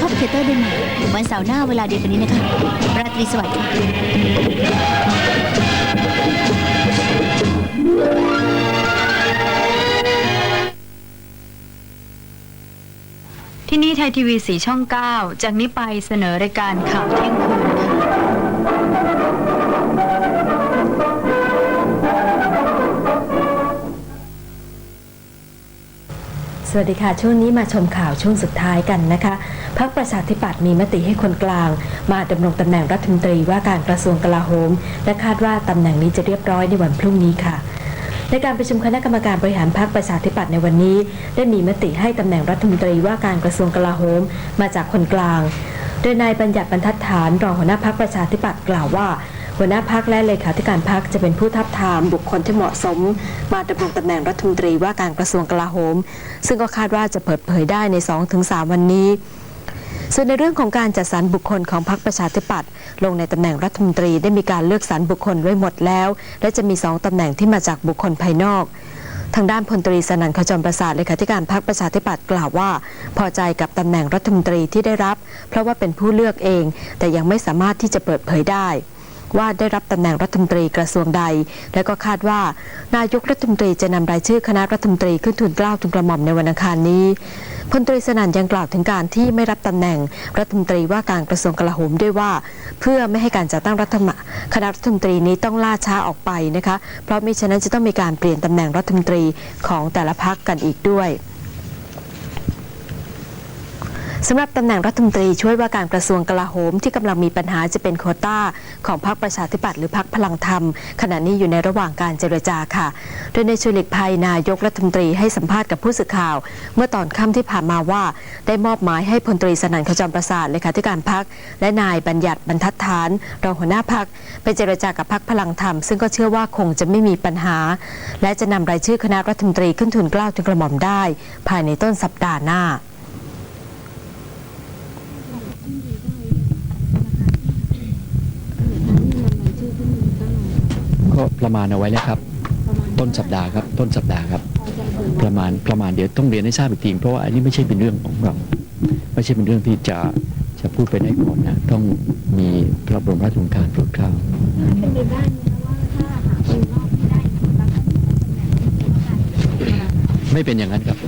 เข้าไปเทเตอร์ด้วยนะวันเสาร์หน้าเวลาเดียวกันนี้นะคะ ราตรีสวัสดิ์ค่ะที่นี่ไทยทีวีสีช่อง 9 จากนี้ไปเสนอรายการข่าวเที่ยงคืนค่ะ สวัสดีค่ะ ช่วงนี้มาชมข่าวช่วงสุดท้ายกันนะคะพรรคประชาธิปัตย์มีมติให้คนกลาง มาดำรงตำแหน่งรัฐมนตรีว่าการกระทรวงกลาโหม และคาดว่าตำแหน่งนี้จะเรียบร้อยในวันพรุ่งนี้ค่ะในการประชุมคณะกรรมการบริหารพรรคประชาธิปัตย์ในวันนี้ ได้มีมติให้ตำแหน่งรัฐมนตรีว่าการกระทรวงกลาโหมมาจากคนกลาง โดยนายบัญญัติบรรทัดฐานรองหัวหน้าพรรคประชาธิปัตย์กล่าวว่า หัวหน้าพักและเลขาธิการพักจะเป็นผู้ทับทามบุคคลที่เหมาะสม มาดำรงตำแหน่งรัฐมนตรีว่าการกระทรวงกลาโหม ซึ่งก็คาดว่าจะเปิดเผยได้ใน 2-3 วันนี้ส่วนในเรื่องของการจัดสรรบุคคลของพรรคประชาธิปัตย์ลงในตำแหน่งรัฐมนตรีได้มีการเลือกสรรบุคคลไว้หมดแล้ว และจะมีสองตำแหน่งที่มาจากบุคคลภายนอก ทางด้านพลตรีสนันขจรประสาทเลขาธิการพรรคประชาธิปัตย์กล่าวว่า พอใจกับตำแหน่งรัฐมนตรีที่ได้รับ เพราะว่าเป็นผู้เลือกเอง แต่ยังไม่สามารถที่จะเปิดเผยได้ ว่าได้รับตำแหน่งรัฐมนตรีกระทรวงใด และก็คาดว่า นายกรัฐมนตรีจะนำรายชื่อคณะรัฐมนตรีขึ้นทูลเกล้าทูลกระหม่อมในวันอังคารนี้พลตรีสนั่นยังกล่าวถึงการที่ไม่รับตำแหน่งรัฐมนตรีว่าการกระทรวงกลาโหมด้วยว่า เพื่อไม่ให้การจัดตั้งรัฐมคณะรัฐมนตรีนี้ต้องล่าช้าออกไปนะคะ เพราะมิฉะนั้นจะต้องมีการเปลี่ยนตำแหน่งรัฐมนตรีของแต่ละพักกันอีกด้วย สำหรับตำแหน่งรัฐมนตรีช่วยว่าการกระทรวงกลาโหมที่กำลังมีปัญหาจะเป็นโคต้า ของพรรคประชาธิปัตย์หรือพรรคพลังธรรม ขณะนี้อยู่ในระหว่างการเจรจาค่ะ โดยในชวนหลีกภัยนายกรัฐมนตรีให้สัมภาษณ์กับผู้สื่อข่าว เมื่อตอนค่ำที่ผ่านมาว่า ได้มอบหมายให้พลตรีสนั่นขจรประสาทเลขาธิการพรรคและนายบัญญัติบรรทัดฐานรองหัวหน้าพรรคไปเจรจากับพรรคพลังธรรม ซึ่งก็เชื่อว่าคงจะไม่มีปัญหา และจะนำรายชื่อคณะรัฐมนตรีขึ้นทุนเกล้าทุนกระหม่อมได้ ภายในต้นสัปดาห์หน้า ก็ ประมาณเอาไว้แล้วครับ ต้นสัปดาห์ครับ ต้นสัปดาห์ครับ ประมาณประมาณเดี๋ยวต้องเรียนให้ทราบอีกทีเพราะว่าอันนี้ไม่ใช่เป็นเรื่องของเรา ไม่ใช่เป็นเรื่องที่จะจะพูดไปได้ก่อนนะต้องมีพระบรมราชโองการโปรดเกล้าไม่เป็นอย่างนั้นครับ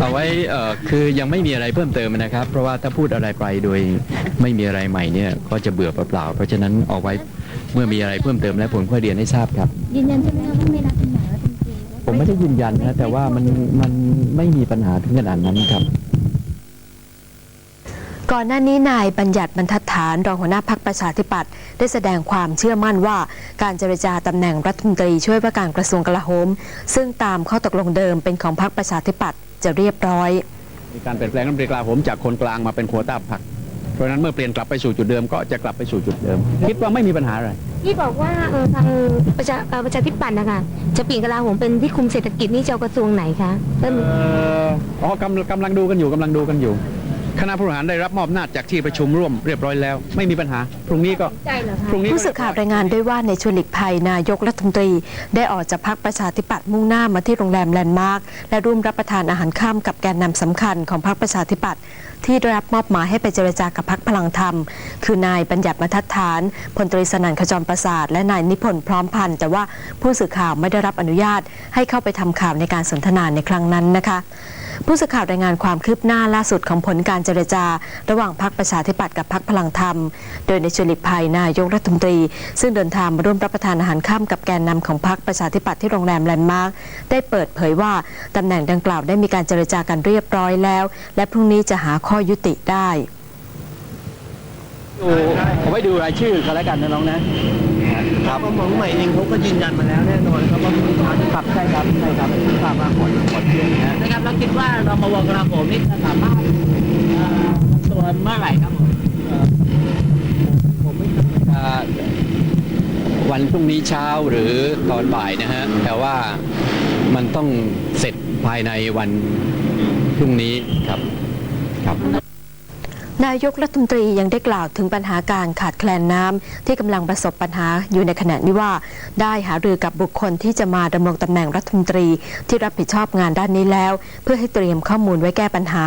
เอาไว้เอ่อคือยังไม่มีอะไรเพิ่มเติมนะครับ เพราะว่าถ้าพูดอะไรไปโดยไม่มีอะไรใหม่เนี่ยก็จะเบื่อเปล่าๆเพราะฉะนั้นเอาไว้เมื่อมีอะไรเพิ่มเติมแล้วผมค่อยเรียนให้ทราบครับ ยืนยันใช่ไหมคะว่าไม่รับตำแหน่งรัฐมนตรีผมไม่ได้ยืนยันนะแต่ว่ามันมันไม่มีปัญหาถึงขนาดนั้นครับ ก่อนหน้านี้นายบัญญัติบรรทัดฐานรองหัวหน้าพักประชาธิปัตย์ได้แสดงความเชื่อมั่นว่า การเจรจาตำแหน่งรัฐมนตรีช่วยว่าการกระทรวงกลาโหม ซึ่งตามข้อตกลงเดิมเป็นของพักประชาธิปัตย์ จะเรียบร้อย มีการเปลี่ยนแปลงรัฐมนตรีกลาโหมจากคนกลางมาเป็นโควต้าพรรคเพราะฉะนั้นเมื่อเปลี่ยนกลับไปสู่จุดเดิมก็จะกลับไปสู่จุดเดิม คิดว่าไม่มีปัญหาอะไร ที่บอกว่าเออทางประชาเอ่อประชาธิปัตย์นะคะจะเปลี่ยนกลาโหมเป็นที่คุมเศรษฐกิจนี่จะเอากระทรวงไหนคะเริ่มเอ่ออ๋อกำลังกำลังดูกันอยู่กำลังดูกันอยู่ คณะผู้บริหารได้รับมอบอำนาจจากที่ประชุมร่วมเรียบร้อยแล้ว ไม่มีปัญหา พรุ่งนี้ก็ใจเหรอคะพรุ่งนี้ก็ผู้สื่อข่าวรายงานด้วยว่าในชวนหลีกภัยนายกรัฐมนตรี ได้ออกจากพักประชาธิปัตย์มุ่งหน้ามาที่โรงแรมแลนด์มาร์คและร่วมรับประทานอาหารค่ำกับแกนนำสำคัญของพักประชาธิปัตย์ที่ได้รับมอบหมายให้ไปเจรจากับพักพลังธรรม คือนายบัญญัติบรรทัดฐานพลตรีสนั่นขจรประสาท และนายนิพนธ์พร้อมพันธ์แต่ว่าผู้สื่อข่าวไม่ได้รับอนุญาต ให้เข้าไปทำข่าวในการสนทนาในครั้งนั้นนะคะ ผู้สื่อข่าวรายงานความคืบหน้าล่าสุดของผลการเจรจา ระหว่างพรรคประชาธิปัตย์กับพรรคพลังธรรม โดยในชวนหลีกภัยนายกรัฐมนตรี ซึ่งเดินทางมาร่วมรับประทานอาหารค่ำกับแกนนำของพรรคประชาธิปัตย์ที่โรงแรมแลนด์มาร์คได้เปิดเผยว่าตำแหน่งดังกล่าวได้มีการเจรจากันเรียบร้อยแล้ว และพรุ่งนี้จะหาข้อยุติได้เอาไว้ดูรายชื่อกันแล้วกันนะน้องนะ ครับหมองใหม่เองเขาก็ยืนยันมาแล้วแน่นอนครับว่ามีทางครับใช่ครับใช่ครับทราบมาก่อนก่อนเที่ยงนะฮะนะครับแล้วคิดว่าเรามาวงกราโหมนี่จะสามารถเอ่อตัวเมื่อไหร่ครับผมอ่าวันพรุ่งนี้เช้าหรือตอนบ่ายนะฮะแต่ว่ามันต้องเสร็จภายในวันพรุ่งนี้ครับครับ นายกรัฐมนตรียังได้กล่าวถึงปัญหาการขาดแคลนน้ำที่กำลังประสบปัญหาอยู่ในขณะนี้ว่า ได้หารือกับบุคคลที่จะมาดำรงตำแหน่งรัฐมนตรีที่รับผิดชอบงานด้านนี้แล้ว เพื่อให้เตรียมข้อมูลไว้แก้ปัญหา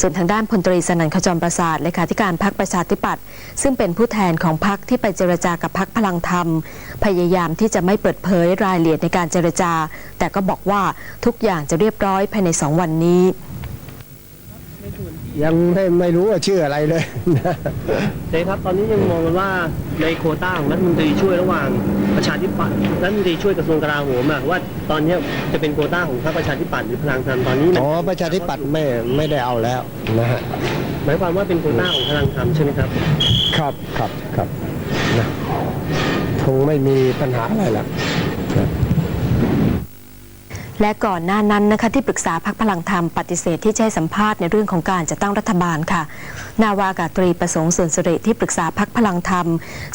ส่วนทางด้านพลตรีสนันขจรประสาทเลขาธิการพรรคประชาธิปัตย์ซึ่งเป็นผู้แทนของพรรคที่ไปเจรจากับพรรคพลังธรรม พยายามที่จะไม่เปิดเผยรายละเอียดในการเจรจา แต่ก็บอกว่าทุกอย่างจะเรียบร้อยภายในสองวันนี้ ยังไม่ไม่รู้ว่าชื่ออะไรเลยเจ๊ครับตอนนี้ยังมองกันว่าในโควต้าของรัฐมนตรีช่วยระหว่างประชาธิปัตย์รัฐมนตรีช่วยกระทรวงกลาโหมอะว่าตอนเนี้ยจะเป็นโควต้าของพรรคประชาธิปัตย์หรือพลังธรรมตอนนี้มันอ๋อประชาธิปัตย์ไม่ไม่ได้เอาแล้วนะฮะหมายความว่าเป็นโควต้าของพลังธรรมใช่ไหมครับ ครับครับครับนะคงไม่มีปัญหาอะไรหรอกครับ และก่อนหน้านั้นนะคะที่ปรึกษาพักพลังธรรมปฏิเสธที่จะให้สัมภาษณ์ในเรื่องของการจะตั้งรัฐบาลค่ะ นาวากาตรีประสงค์ส่วนสิริที่ปรึกษาพักพลังธรรม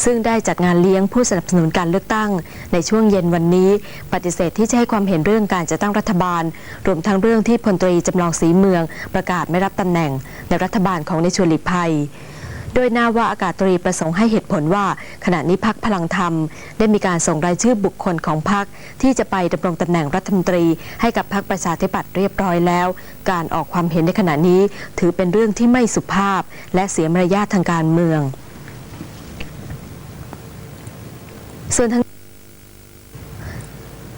ซึ่งได้จัดงานเลี้ยงผู้สนับสนุนการเลือกตั้ง ในช่วงเย็นวันนี้ ปฏิเสธที่จะให้ความเห็นเรื่องการจะตั้งรัฐบาล รวมทั้งเรื่องที่พลตรีจำลองศรีเมือง ประกาศไม่รับตำแหน่งในรัฐบาลของในชวนหลีกภัย โดยนาวาอากาศตรีประสงค์ให้เหตุผลว่า ขณะนี้พักพลังธรรม ได้มีการส่งรายชื่อบุคคลของพักที่จะไปดำรงตำแหน่งรัฐมนตรีให้กับพักประชาธิปัตย์เรียบร้อยแล้ว การออกความเห็นในขณะนี้ ถือเป็นเรื่องที่ไม่สุภาพ และเสียมารยาททางการเมือง ส่วนทาง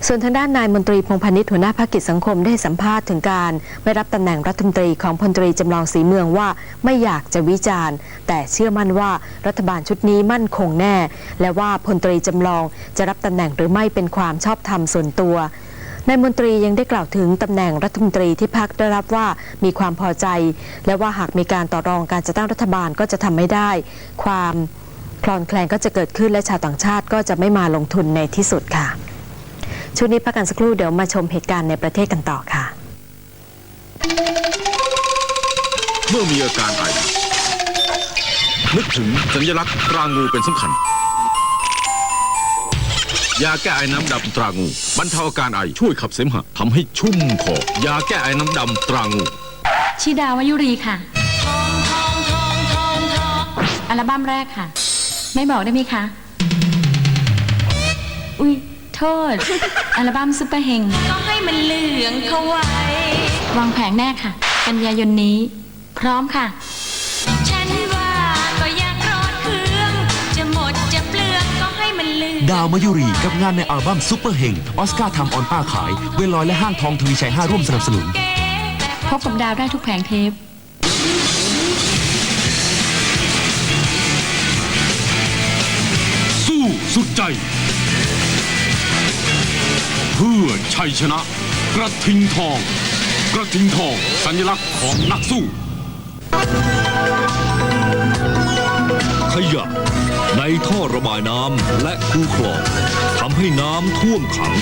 ส่วนทางด้านนายมนตรีพงพาณิชย์หัวหน้าภาคกิจสังคมได้สัมภาษณ์ถึงการไม่รับตำแหน่งรัฐมนตรีของพลตรีจำลองศรีเมืองว่าไม่อยากจะวิจารณ์ แต่เชื่อมั่นว่ารัฐบาลชุดนี้มั่นคงแน่ และว่าพลตรีจำลองจะรับตำแหน่งหรือไม่เป็นความชอบธรรมส่วนตัวนายมนตรียังได้กล่าวถึงตำแหน่งรัฐมนตรีที่พักได้รับว่ามีความพอใจ และว่าหากมีการต่อรองการจะตั้งรัฐบาลก็จะทำไม่ได้ ความคลอนแคลนก็จะเกิดขึ้นและชาวต่างชาติก็จะไม่มาลงทุนในที่สุดค่ะ ช่วงนี้พักกันสักครู่เดี๋ยวมาชมเหตุการณ์ในประเทศกันต่อค่ะ เมื่อมีอาการไอนึกถึงสัญลักษณ์ตรางูเป็นสำคัญ ยาแก้ไอน้ำดำตรางูบรรเทาอาการไอช่วยขับเสมหะทำให้ชุ่มคอยาแก้ไอน้ำดำตรางูชิดาวายุรีค่ะ อัลบั้มแรกค่ะ ไม่บอกได้ไหมคะ อุ้ยโทษ อัลบั้มซุปเปอร์เฮงก็ให้มันเหลืองเข้าไว้ วางแผงแน่ค่ะ กันยายนนี้ พร้อมค่ะ ฉันว่าก็ยังร้อนเครื่อง จะหมดจะเปลืองก็ให้มันเหลืองดาวมายุรีกับงานในอัลบั้มซุปเปอร์เฮงออสการ์ทำออนป้าขาย เวลลอยและห้างทองทวีชัย5ร่วมสนับสนุนเก๋แต่พพอบกับดาวได้ทุกแผงเทปสู้สุดใจเพื่อชัยชนะ กระทิงทอง กระทิงทอง สัญลักษณ์ของนักสู้ ขยะ ในท่อระบายน้ำและคูคลองทำให้น้ำท่วมขัง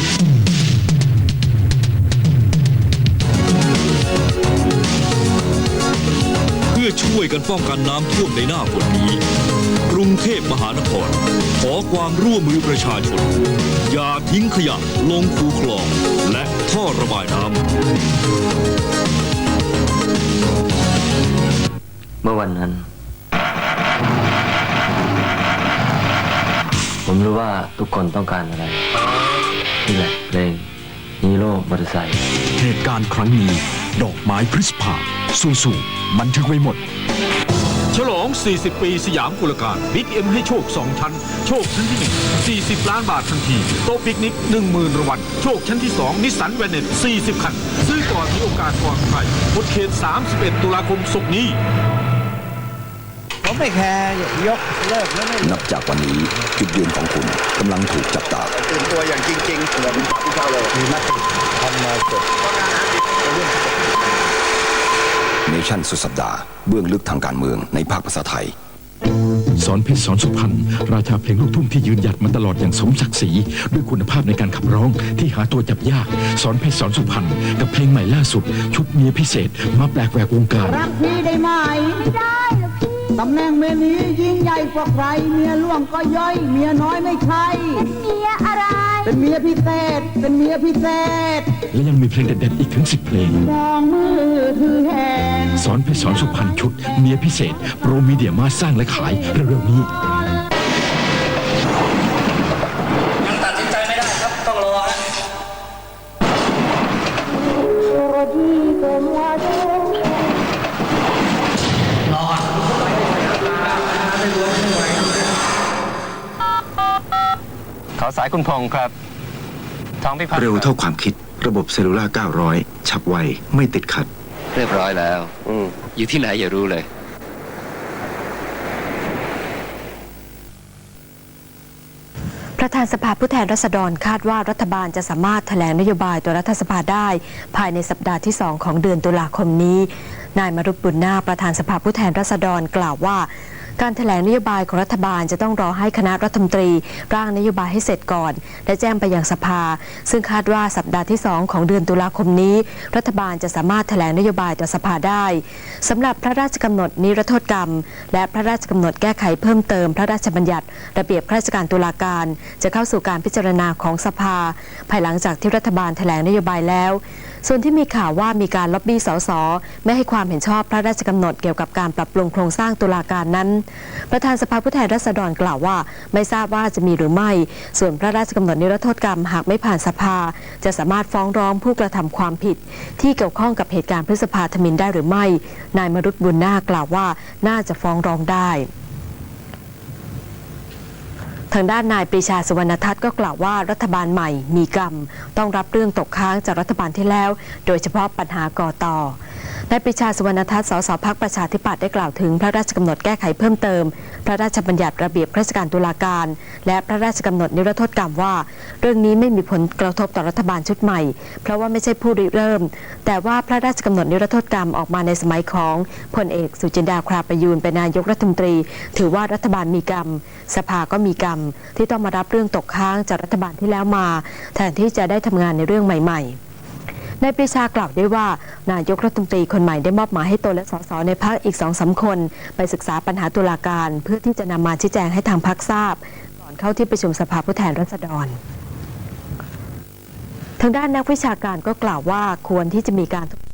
เพื่อช่วยกันป้องกันน้ำท่วมในหน้าฝนนี้ รุงเทพมหานคร ขอความร่วมมือประชาชน อย่าทิ้งขยะลงคูคลอง และท่อระบายน้ำเมื่อวันนั้น ผมรู้ว่าทุกคนต้องการอะไรนี่แหละเพลงฮีโร่มอเตอร์ไซค์เหตุการณ์ครั้งนี้ ดอกไม้พฤษภาสูงๆบันทึกไว้หมด ฉลอง 40 ปีสยามกุลการบิ๊กเอ็มให้โชค 2 ชั้น โชคชั้นที่ 1 40 ล้านบาททันที โต๊ะปิกนิก 10,000รางวัล โชคชั้นที่ 2 นิสสันแวนเน็ต40 คัน ซื้อก่อนมีโอกาสก่อนใครหมดเขต 31 ตุลาคมศกร์นี้ ผมไม่แคร์ยกเลิกแล้วไม่นับจากวันนี้จุดยืนของคุณกำลังถูกจับตา ตื่นตัวอย่างจริงๆเหมือนที่เขาเลยมีมติทำมาเสร็จ เนชั่นสุดสัปดาห์เบื้องลึกทางการเมืองในภาคภาษาไทย สอนเพชรสอนสุพรรณราชาเพลงลูกทุ่งที่ยืนหยัดมาตลอดอย่างสมศักดิ์ศรีด้วยคุณภาพในการขับร้องที่หาตัวจับยาก สอนเพชรสอนสุพรรณกับเพลงใหม่ล่าสุด ชุดเมียพิเศษ มาแปลกแหวกวงการ รักพี่ได้ไหมได้หรอพี่ตำแหน่งเมียนี้ยิ่งใหญ่กว่าใคร เมียหลวงก็ย่อย เมียน้อยไม่ใช่เมียอะไร เเป็นเมียพิเศษ เป็นเมียพิเศษ และยังมีเพลงเด็ดๆอีกถึง10เพลง สองมือถือแหน สอนเพชรสอนสุพรรณชุด เมียพิเศษ โปรมีเดียมาสร้างและขายเร็วๆนี้ สายคุณพงศ์ครับทองพิพัฒน์เร็วเท่าความคิด ระบบเซลลูล่า 900 ฉับไว ไม่ติดขัด เรียบร้อยแล้วอยู่ที่ไหนอย่ารู้เลย ประธานสภาผู้แทนราษฎรคาดว่ารัฐบาลจะสามารถแถลงนโยบายต่อรัฐสภาได้ ภายในสัปดาห์ที่ 2 ของเดือนตุลาคมนี้ นายมรุตบุญนาคประธานสภาผู้แทนราษฎรกล่าวว่า การแถลงนโยบายของรัฐบาลจะต้องรอให้คณะรัฐมนตรี ร่างนโยบายให้เสร็จก่อน และแจ้งไปยังสภา ซึ่งคาดว่าสัปดาห์ที่ 2 ของเดือนตุลาคมนี้ รัฐบาลจะสามารถแถลงนโยบายต่อสภาได้สำหรับพระราชกำหนดนิรโทษกรรม และพระราชกำหนดแก้ไขเพิ่มเติมพระราชบัญญัติ ระเบียบข้าราชการตุลาการ จะเข้าสู่การพิจารณาของสภา ภายหลังจากที่รัฐบาลแถลงนโยบายแล้ว ส่วนที่มีข่าวว่ามีการล็อบบี้สสไม่ให้ความเห็นชอบพระราชกำหนดเกี่ยวกับการปรับปรุงโครงสร้างตุลาการนั้น ประธานสภาผู้แทนราษฎรกล่าวว่า ไม่ทราบว่าจะมีหรือไม่ ส่วนพระราชกำหนดนิรโทษกรรมหากไม่ผ่านสภา จะสามารถฟ้องร้องผู้กระทำความผิด ที่เกี่ยวข้องกับเหตุการณ์พฤษภาธมินได้หรือไม่ นายมรุตบุญนาคกล่าวว่าน่าจะฟ้องร้องได้ ทางด้านนายปรีชาสุวรรณทัศน์ก็กล่าวว่ารัฐบาลใหม่มีกรรม ต้องรับเรื่องตกค้างจากรัฐบาลที่แล้ว โดยเฉพาะปัญหากอตอ นายปรีชาสุวรรณทัศน์สสพักประชาธิปัตย์ได้กล่าวถึงพระราชกำหนดแก้ไขเพิ่มเติม พระราชบัญญัติระเบียบราชการตุลาการ และพระราชกำหนดนิรโทษกรรมว่า เรื่องนี้ไม่มีผลกระทบต่อรัฐบาลชุดใหม่ เพราะว่าไม่ใช่ผู้ริเริ่ม แต่ว่าพระราชกำหนดนิรโทษกรรมออกมาในสมัยของพลเอกสุจินดาคราประยูนเป็นนายกรัฐมนตรี ถือว่ารัฐบาลมีกรรม สภาก็มีกรรม ที่ต้องมารับเรื่องตกค้างจากรัฐบาลที่แล้วมา แทนที่จะได้ทำงานในเรื่องใหม่ ๆ นายปรีชากล่าวได้ว่า นายกรัฐมนตรีคนใหม่ได้มอบหมายให้ตนและสสในพักอีกสองสาคน ไปศึกษาปัญหาตุลาการ เพื่อที่จะนำมาชี้แจงให้ทางพักทราบ ก่อนเข้าที่ประชุมสภาผู้แทนราษฎรทางด้านนักวิชาการก็กล่าวว่าควรที่จะมีการทบ